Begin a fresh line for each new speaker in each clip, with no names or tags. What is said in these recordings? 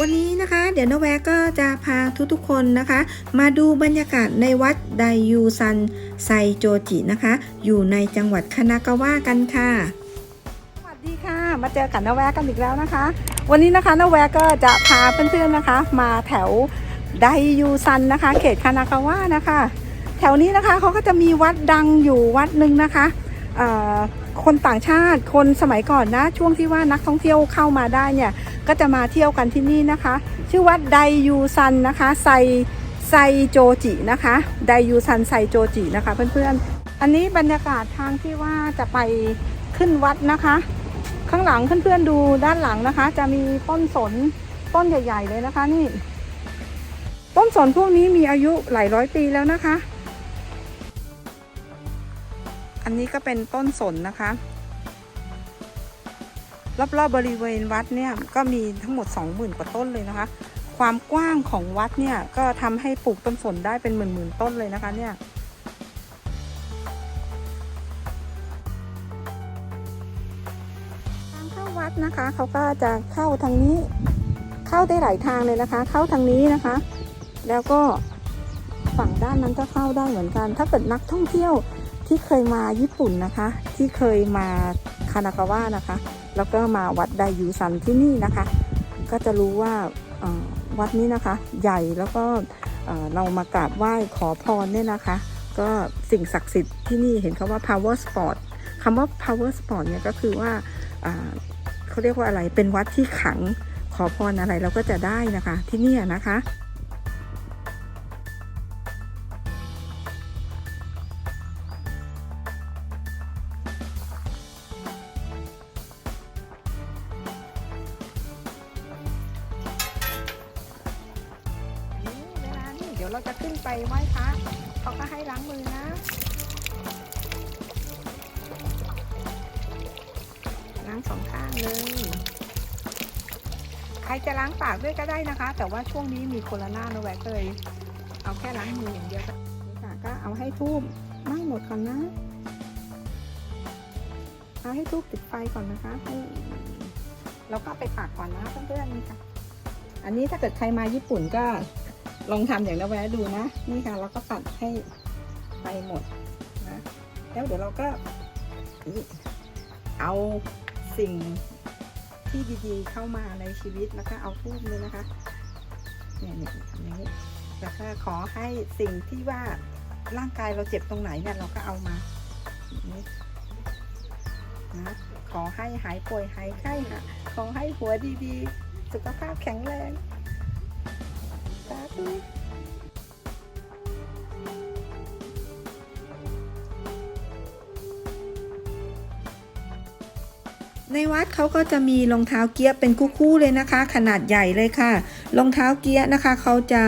วันนี้นะคะ เดี๋ยวน้าแวก็จะพาทุกๆคนนะคะ มาดูบรรยากาศในวัดไดยูซันไซโจจินะคะ อยู่ในจังหวัดคานากาวะกันค่ะ
สวัสดีค่ะ มาเจอกันนาแวกันอีกแล้วนะคะ วันนี้นะคะนาแวก็จะพาเพื่อนๆนะคะ มาแถวไดยูซันนะคะ เขตคานากาวะนะคะ แถวนี้นะคะเขาก็จะมีวัดดังอยู่วัดหนึ่งนะคะ คนต่างชาติคนสมัยก่อนนะ ช่วงที่ว่านักท่องเที่ยวเข้ามาได้เนี่ย ก็จะมาเที่ยวกันที่นี่นะคะ ชื่อวัดไดยูซันนะคะไซไซโจจินะคะไดยูซันไซโจจินะคะเพื่อนๆ อันนี้บรรยากาศทางที่ว่าจะไปขึ้นวัดนะคะ ข้างหลังเพื่อนๆดูด้านหลังนะคะ จะมีต้นสนต้นใหญ่ ๆ เลยนะคะนี่ ต้นสนพวกนี้มีอายุหลายร้อยปีแล้วนะคะ อันนี้ก็เป็นต้นสนนะคะ รอบๆบบริเวณวัดเนี่ยก็มีทั้งหมด 20,000 กว่าต้นเลยนะคะ ความกว้างของวัดเนี่ยก็ทำให้ปลูกต้นสนได้เป็นหมื่นๆต้นเลยนะคะเนี่ยทางเข้าวัดนะคะเขาก็จะเข้าทางนี้เข้าได้หลายทางเลยนะคะ เข้าทางนี้นะคะ แล้วก็ฝั่งด้านนั้นก็เข้าได้เหมือนกัน ถ้าเกิดนักท่องเที่ยว ที่เคยมาญี่ปุ่นนะคะ ที่เคยมาคานากาวะนะคะ แล้วก็มาวัดไดยูซันที่นี่นะคะ ก็จะรู้ว่าวัดนี้นะคะใหญ่แล้วก็เรามากราบไหว้ขอพรเนี่ยนะคะ ก็สิ่งศักดิ์สิทธิ์ที่นี่เห็นเขาว่า power spot คำว่า power spot เนี่ยก็คือว่าเขาเรียกว่าอะไรเป็นวัดที่ขังขอพรอะไรเราก็จะได้นะคะที่นี่นะคะ เดี๋ยวเราจะขึ้นไปไหว้พระเขาก็ให้ล้างมือนะล้างสองข้างเลย ใครจะล้างปากด้วยก็ได้นะคะ แต่ว่าช่วงนี้มีโคโรนาโนแวคเลย เอาแค่ล้างมืออย่างเดียวก็นี่ค่ะก็เอาให้ทูบไหม้หมดก่อนนะเอาให้ทูบติดไฟก่อนนะคะให้แล้วก็ไปปากก่อนนะเพื่อนๆนี่ค่ะอันนี้ถ้าเกิดใครมาญี่ปุ่นก็ ลองทำอย่างนแวะดูนะ นี่ค่ะเราก็ปัดให้ไปหมดนะแล้วเดี๋ยวเราก็เอาสิ่งที่ดีๆเข้ามาในชีวิตแล้วก็เอาทูบเลยนะคะเนี่ยเนี่ยทำอย่างนี้แล้วก็ขอให้สิ่งที่ว่าร่างกายเราเจ็บตรงไหนเนี่ยเราก็เอามานี้นะขอให้หายป่วยหายไข้ค่ะขอให้หัวดีๆ สุขภาพแข็งแรง
ในวัดเขาก็จะมีรองเท้าเกียร์เป็นคู่ๆเลยนะคะ ขนาดใหญ่เลยค่ะรองเท้าเกียร์นะคะ เขาจะ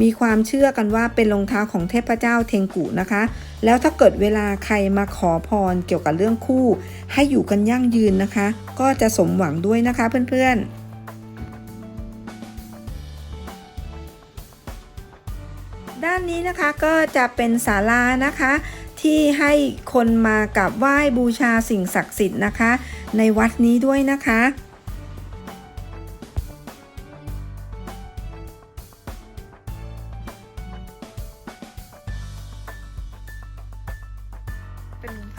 มีความเชื่อกันว่าเป็นรองเท้าของเทพเจ้าเทงกุนะคะ แล้วถ้าเกิดเวลาใครมาขอพรเกี่ยวกับเรื่องคู่ ให้อยู่กันยั่งยืนนะคะ ก็จะสมหวังด้วยนะคะเพื่อนๆ ด้านนี้นะคะก็จะเป็นศาลานะคะ ที่ให้คนมากราบไหว้บูชาสิ่งศักดิ์สิทธิ์นะคะ ในวัดนี้ด้วยนะคะ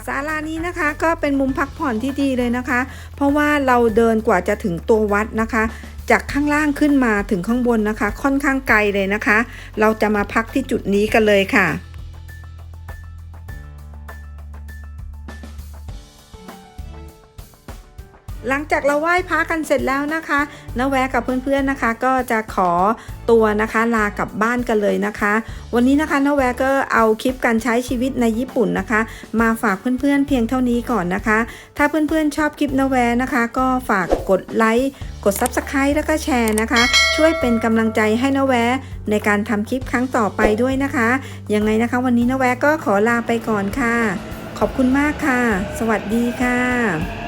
ศาลานี้นะคะก็เป็นมุมพักผ่อนที่ดีเลยนะคะ เพราะว่าเราเดินกว่าจะถึงตัววัดนะคะ จากข้างล่างขึ้นมาถึงข้างบนนะคะ ค่อนข้างไกลเลยนะคะ เราจะมาพักที่จุดนี้กันเลยค่ะหลังจากเราไหว้พระกันเสร็จแล้วนะคะน้าแวกับเพื่อนๆนะคะ ก็จะขอตัวนะคะลากลับบ้านกันเลยนะคะ วันนี้นะคะน้าแวก็เอาคลิปการใช้ชีวิตในญี่ปุ่นนะคะ มาฝากเพื่อนๆเพียงเท่านี้ก่อนนะคะ ถ้าเพื่อนๆชอบคลิปน้าแวนะคะ ก็ฝากกดไลค์ ด Subscribe แล้วก็แชร์นะคะ ช่วยเป็นกำลังใจให้นแวะในการทำคลิปครั้งต่อไปด้วยนะคะ ยังไงนะคะ วันนี้นแวะก็ขอลาไปก่อนค่ะ ขอบคุณมากค่ะ สวัสดีค่ะ